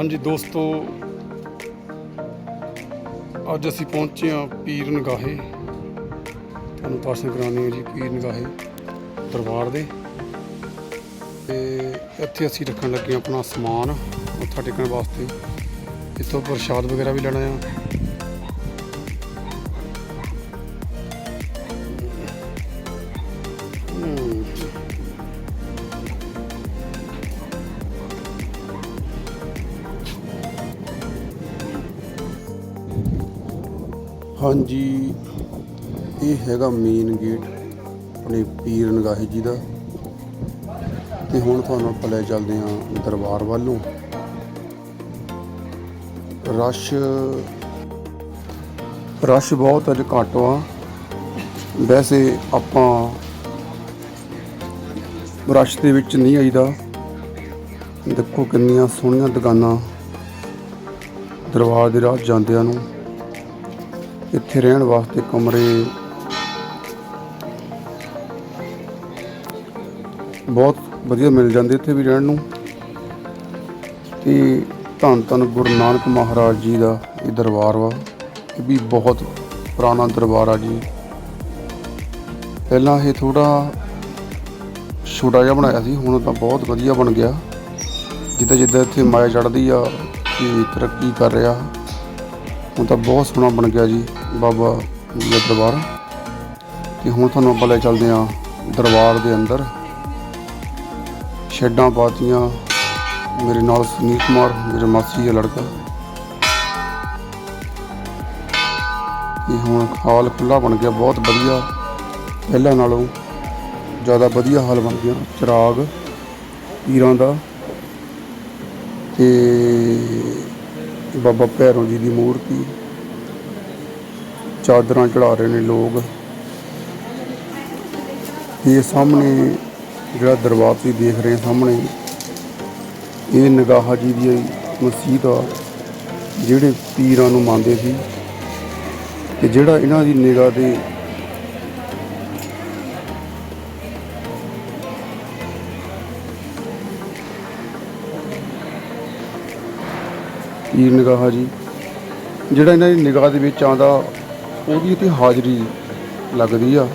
ਹਾਂਜੀ, ਦੋਸਤੋ ਅੱਜ ਅਸੀਂ ਪਹੁੰਚੇ ਹਾਂ ਪੀਰ ਨਗਾਹੇ। ਤੁਹਾਨੂੰ ਦਰਸ਼ਨ ਕਰਾਉਣੇ ਆ ਜੀ ਪੀਰ ਨਗਾਹੇ ਦਰਬਾਰ ਦੇ। ਤੇ ਇੱਥੇ ਅਸੀਂ ਰੱਖਣ ਲੱਗੇ ਹਾਂ ਆਪਣਾ ਸਮਾਨ, ਮੱਥਾ ਟੇਕਣ ਵਾਸਤੇ। ਇੱਥੋਂ ਪ੍ਰਸ਼ਾਦ ਵਗੈਰਾ ਵੀ ਲੈਣਾ ਆ ਹਾਂਜੀ, ਇਹ ਹੈਗਾ ਮੇਨ ਗੇਟ ਆਪਣੇ ਪੀਰ ਨਗਾਹੇ ਜੀ ਦਾ। ਤੇ ਹੁਣ ਤੁਹਾਨੂੰ ਆਪਾਂ ਲੈ ਚੱਲਦੇ ਹਾਂ ਦਰਬਾਰ ਵੱਲੋਂ। ਰਸ਼ ਰਸ਼ ਬਹੁਤ ਅੱਜ ਘੱਟ ਆ ਵੈਸੇ ਆਪਾਂ ਰਸ਼ ਦੇ ਵਿੱਚ ਨਹੀਂ ਆਈਦਾ। ਦੇਖੋ ਕਿੰਨੀਆਂ ਸੋਹਣੀਆਂ ਦੁਕਾਨਾਂ ਦਰਬਾਰ ਦੇ ਰਾਹ ਜਾਂਦਿਆਂ ਨੂੰ। ਇੱਥੇ ਰਹਿਣ ਵਾਸਤੇ ਕਮਰੇ। ਬਹੁਤ ਵਧੀਆ ਮਿਲ ਜਾਂਦੇ ਇੱਥੇ ਵੀ ਰਹਿਣ ਨੂੰ। ਤੇ ਧੰਨ ਧੰਨ ਗੁਰੂ ਨਾਨਕ ਮਹਾਰਾਜ ਜੀ ਦਾ ਇਹ ਦਰਬਾਰ ਵਾ। ਇਹ ਵੀ ਬਹੁਤ ਪੁਰਾਣਾ ਦਰਬਾਰ ਆ ਜੀ। ਪਹਿਲਾਂ ਇਹ ਥੋੜਾ ਛੋਟਾ ਜਿਹਾ ਬਣਾਇਆ ਸੀ, ਹੁਣ ਤਾਂ ਬਹੁਤ ਵਧੀਆ ਬਣ ਗਿਆ। ਜਿੱਦਾਂ ਜਿੱਦਾਂ ਇੱਥੇ ਮਾਇਆ ਚੜ੍ਹਦੀ ਆ ਕਿ ਤਰੱਕੀ ਕਰ ਰਿਹਾ। ਹੁਣ ਤਾਂ ਬਹੁਤ ਸੋਹਣਾ ਬਣ ਗਿਆ ਜੀ ਬਾਬਾ ਦਾ ਦਰਬਾਰ। ਤੇ ਹੁਣ ਤੁਹਾਨੂੰ ਆਪਾਂ ਲੈ ਚੱਲਦੇ ਹਾਂ ਦਰਬਾਰ ਦੇ ਅੰਦਰ। ਸ਼ੈਡਾਂ ਪਾਤੀਆਂ ਮੇਰੇ ਨਾਲ ਸੁਨੀਲ ਕੁਮਾਰ, ਮੇਰੇ ਮਾਸੀ ਦਾ ਲੜਕਾ। ਇਹ ਹੁਣ ਹਾਲ ਖੁੱਲਾ ਬਣ ਗਿਆ, ਬਹੁਤ ਵਧੀਆ। ਪਹਿਲਾਂ ਨਾਲੋਂ ਜ਼ਿਆਦਾ ਵਧੀਆ ਹਾਲ ਬਣ ਗਿਆ, ਚਿਰਾਗ ਪੀਰਾਂ ਦਾ। ਤੇ ਬਾਬਾ ਭੈਰੋ ਜੀ ਦੀ ਮੂਰਤੀ। ਚਾਦਰਾਂ ਚੜਾ ਰਹੇ ਨੇ ਲੋਕ। ਇਹ ਸਾਹਮਣੇ ਜਿਹੜਾ ਦਰਬਾਰ ਤੁਸੀਂ ਦੇਖ ਰਹੇ ਸਾਹਮਣੇ, ਇਹ ਨਗਾਹਾ ਜੀ ਦੀ ਮਸਜਿਦ ਆ, ਜਿਹੜੇ ਪੀਰਾਂ ਨੂੰ ਮੰਨਦੇ ਸੀ। ਤੇ ਜਿਹੜਾ ਇਹਨਾਂ ਦੀ ਨਿਗਾਹ ਦੇ ਪੀਰ ਨਿਗਾਹ ਜੀ? ਜਿਹੜਾ ਇਹਨਾਂ ਦੀ ਨਿਗਾਹ ਦੇ ਵਿੱਚ ਆਉਂਦਾ, ਉਹਦੀ ਤੇ ਹਾਜ਼ਰੀ ਲੱਗਦੀ ਆ।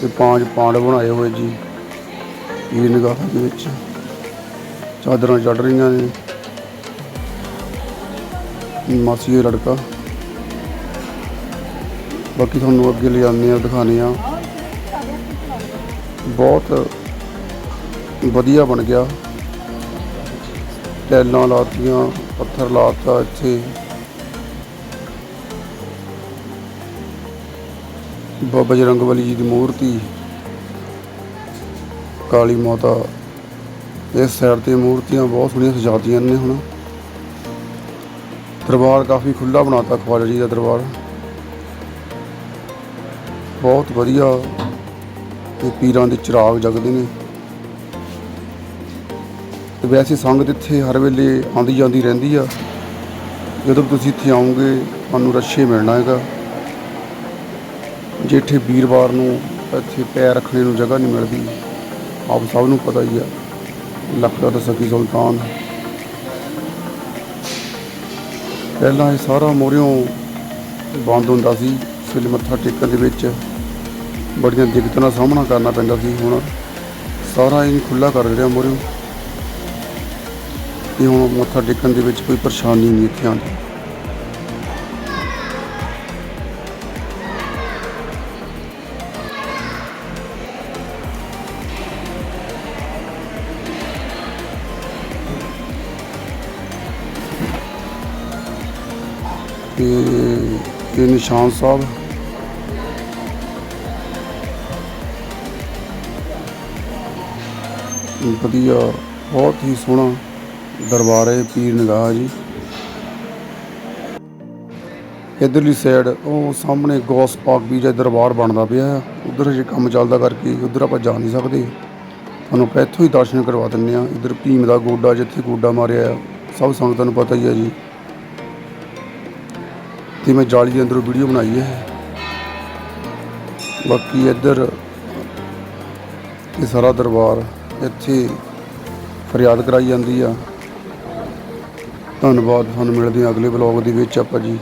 ਤੇ ਪੰਜ ਪਾਂਡ ਬਣਾਏ ਹੋਏ ਜੀ ਪੀਰ ਨਿਗਾਹ ਦੇ ਵਿੱਚ। ਚਾਦਰਾਂ ਚੜ ਰਹੀਆਂ ਨੇ। ਮਾਸੀ ਦਾ ਲੜਕਾ। ਬਾਕੀ ਤੁਹਾਨੂੰ ਅੱਗੇ ਲੈ ਜਾਂਦੇ ਆ ਦਿਖਾਣੇ ਆ ਬਹੁਤ ਵਧੀਆ ਬਣ ਗਿਆ। ਟੈਲਾਂ ਲਾਤੀਆਂ। ਪੱਥਰ ਲਾਤਾ ਇੱਥੇ। ਬਾਬਾ ਬਜਰੰਗ ਬਲੀ ਜੀ ਦੀ ਮੂਰਤੀ, ਕਾਲੀ ਮਾਤਾ, ਇਸ ਸਾਈਡ ਤੇ ਮੂਰਤੀਆਂ ਬਹੁਤ ਸੋਹਣੀਆਂ ਸਜਾਤੀਆਂ ਨੇ ਹੁਣ। ਦਰਬਾਰ ਕਾਫੀ ਖੁੱਲਾ ਬਣਾਤਾ ਖਵਾਜਾ ਜੀ ਦਾ ਦਰਬਾਰ। ਬਹੁਤ ਵਧੀਆ। ਤੇ ਪੀਰਾਂ ਦੇ ਚਿਰਾਗ ਜਗਦੇ ਨੇ। ਤੇ ਵੈਸੇ ਸੰਗਤ ਇੱਥੇ ਹਰ ਵੇਲੇ ਆਉਂਦੀ ਜਾਂਦੀ ਰਹਿੰਦੀ ਆ। ਜਦੋਂ ਵੀ ਤੁਸੀਂ ਇੱਥੇ ਆਓਗੇ ਤੁਹਾਨੂੰ ਰੱਸ਼ੇ ਮਿਲਣਾ ਹੈਗਾ। ਜੇ ਇੱਥੇ ਵੀਰਵਾਰ ਨੂੰ ਇੱਥੇ ਪੈਰ ਰੱਖਣੇ ਨੂੰ ਜਗ੍ਹਾ ਨਹੀਂ ਮਿਲਦੀ। ਆਪ ਸਭ ਨੂੰ ਪਤਾ ਹੀ ਆ, ਲੱਖਾ ਦਾ ਸਕੀ ਸੁਲਤਾਨ। ਪਹਿਲਾਂ ਇਹ ਸਾਰਾ ਮੋਰਿਓਂ ਬੰਦ ਹੁੰਦਾ ਸੀ ਇਸ ਮੱਥਾ ਟੇਕਣ ਦੇ ਵਿੱਚ। ਬੜੀਆਂ ਦਿੱਕਤਾਂ ਦਾ ਸਾਹਮਣਾ ਕਰਨਾ ਪੈਂਦਾ ਸੀ ਹੁਣ। ਸਾਰਾ ਇਹ ਖੁੱਲਾ ਕਰ ਰਿਹਾ ਮੋਰਿਓਂ। ਤੇ ਮੱਥਾ ਟੇਕਣ ਦੇ ਵਿੱਚ ਕੋਈ ਪਰੇਸ਼ਾਨੀ ਨਹੀਂ ਇੱਥੇ ਆਉਂਦੀ। ਤੇ ਇਹ ਨਿਸ਼ਾਨ ਸਾਹਿਬ। ਵਧੀਆ, ਬਹੁਤ ਹੀ ਸੋਹਣਾ ਦਰਬਾਰ ਪੀਰ ਨਿਗਾਹ ਜੀ। ਇਧਰਲੀ ਸਾਈਡ ਉਹ ਸਾਹਮਣੇ ਗੌਸ ਪਾਕ ਵੀ ਜਿਹੜਾ ਦਰਬਾਰ ਬਣਦਾ ਪਿਆ ਆ, ਉਧਰ ਜੇ ਕੰਮ ਚੱਲਦਾ ਕਰਕੇ ਉਧਰ ਆਪਾਂ ਜਾ ਨਹੀਂ ਸਕਦੇ। ਤੁਹਾਨੂੰ ਆਪਾਂ ਇੱਥੋਂ ਹੀ ਦਰਸ਼ਨ ਕਰਵਾ ਦਿੰਨੇ ਆ, ਇਧਰ ਭੀਮ ਦਾ ਗੋਡਾ ਜਿੱਥੇ ਗੋਡਾ ਮਾਰਿਆ ਆ, ਸਭ ਸੰਗਤਾਂ ਨੂੰ ਪਤਾ ਹੀ ਆ ਜੀ। ਤੇ ਮੈਂ ਜਾਲੀ ਦੇ ਅੰਦਰੋਂ ਵੀਡੀਓ ਬਣਾਈ ਹੈ ਬਾਕੀ ਇੱਧਰ ਇਹ ਸਾਰਾ ਦਰਬਾਰ ਇੱਥੇ ਫਰਿਆਦ ਕਰਾਈ ਜਾਂਦੀ ਆ। ਧੰਨਵਾਦ ਤੁਹਾਨੂੰ ਮਿਲਦੇ ਹਾਂ ਅਗਲੇ ਬਲੌਗ ਦੇ ਵਿੱਚ ਆਪਾਂ ਜੀ।